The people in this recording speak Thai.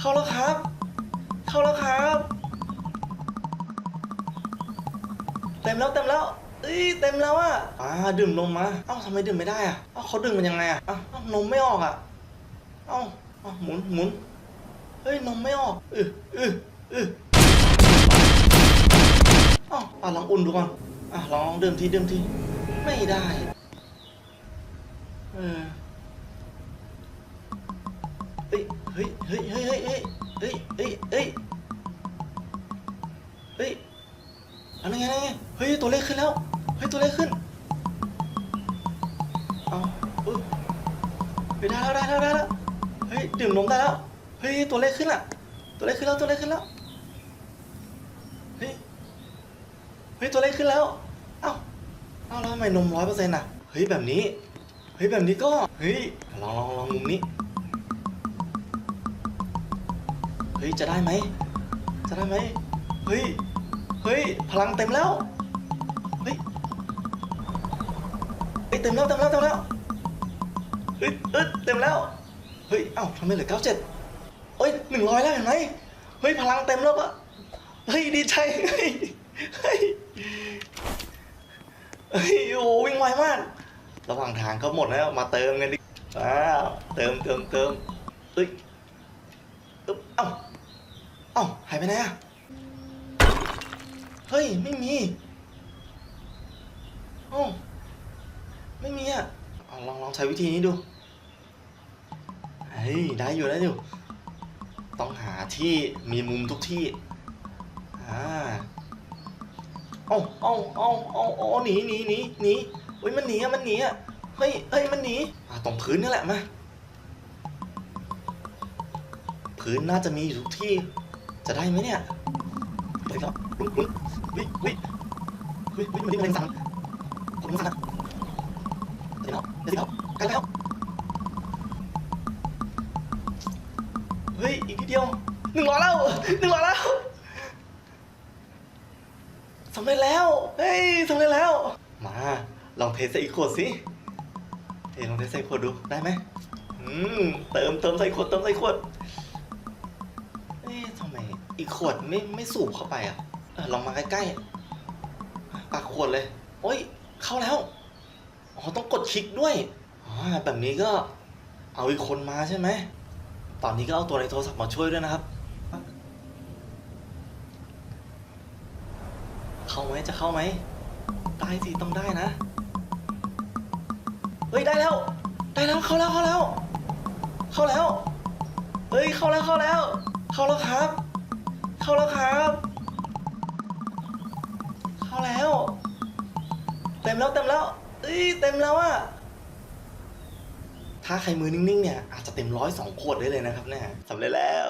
เข้าแล้วครับ เข้าแล้วครับ เต็มแล้วเต็มแล้วเอ้ยเต็มแล้วอะอ่าดื่มนมมาเอ้าทำไมดื่มไม่ได้อะเอ้าเขาดื่มมันยังไงอะเอ้านมไม่ออกอะเอ้าเอ้าหมุนหมุนเฮ้ยนมไม่ออกอืออืออือเอ้าอะลองอุ่นดูก่อนอะลองดื่มทีดื่มทีไม่ได้เออ ฮ้ยเฮ้ยเฮ้ยเฮ้ยเฮ้ยเฮ้ยเฮ้ยเฮ้ยอะไรไงอะไงเฮ้ยตัวเลขขึ้นแล้วเฮ้ยตัวเลขขึ้นเอาเฮ้ยได้แล้วได้แล้วได้แล้วเฮ้ยดื่มนมได้แล้วเฮ้ยตัวเลขขึ้นอะ ตัวเลขขึ้นแล้วตัวเลขขึ้นแล้วเฮ้ยเฮ้ยตัวเลขขึ้นแล้วเอ้าเอ้าแล้วทำไมนมร้อยเปอร์เซ็นต์อะเฮ้ยแบบนี้เฮ้ยแบบนี้ก็เฮ้ยลองลองลองมุมนี้ เฮ้ย จะได้ไหม จะได้ไหม เฮ้ย เฮ้ย พลังเต็มแล้ว เฮ้ยเฮ้ยเต็มแล้ว เต็มแล้ว เต็มแล้ว เฮ้ยเอ้ยเต็มแล้ว เฮ้ย เอ้าทำไมเหลือเก้าเจ็ดเฮ้ยหนึ่งร้อยแล้วเห็นไหมเฮ้ย พลังเต็มแล้วปะเฮ้ย ดีใจ เฮ้ย เฮ้ย โอ้วิ่งไวมาก ระหว่างทางก็หมดแล้ว มาเติมกันดิอ้าวเติมเติมเติมเฮ้ยอึ๊บเอ้าเอ้าหายไปไหนอะเฮ้ย ไม่มีเอ้ไม่มีอะเอาลองลองใช้วิธีนี้ดู เฮ้ย ได้อยู่ได้อยู่ ต้องหาที่มีมุมทุกที่ อ่าเอ้าเอ้าเอ้าเอ้าเอ้าหนีหนีหนีหนีเฮ้ย มันหนีอะมันหนีอะเฮ้ยเฮ้ย มันหนีอ่าตรงพื้นนี่แหละมา พื้นน่าจะมีอยู่ทุกที่ จะได้ไหมเนี่ยเฮ้ยครับลุ้นลุ้นเฮ้ยเฮ้ยเฮ้ยเฮ้ยมันนี่มันสั่งผมสั่งเดี๋ยวเดี๋ยวใกล้แล้วเฮ้ยอีกนิดเดียวหนึ่งร้อยแล้วหนึ่งร้อยแล้วสำเร็จแล้วเฮ้ยสำเร็จแล้ว มาลองเทใส่อีกขวดสิเฮ้ยลองเทใส่ขวดดูได้ไหมอืมเติมเติมใส่ขวดเติมใส่ขวดเอ๊ะทำไม อีกขวดไม่ไม่สูบเข้าไปอะลองมาใกล้ๆปากขวดเลย โอ้ย เข้าแล้ว อ๋อ ต้องกดคลิกด้วย อ๋อ แบบนี้ก็เอาอีกคนมาใช่ไหม ตอนนี้ก็เอาตัวในโทรศัพท์มาช่วยด้วยนะครับ เข้าไหมจะเข้าไหม ได้สิต้องได้นะ เฮ้ย ได้แล้ว ได้แล้ว เข้าแล้ว เข้าแล้ว เข้าแล้ว เฮ้ย เข้าแล้ว เข้าแล้ว เข้าแล้วครับ เข้าแล้วครับ เข้าแล้ว เต็มแล้วเต็มแล้วเอ้ยเต็มแล้วอะถ้าใครมือนิ่งๆเนี่ยอาจจะเต็มร้อยสองขวดได้เลยนะครับเนี่ยสำเร็จแล้ว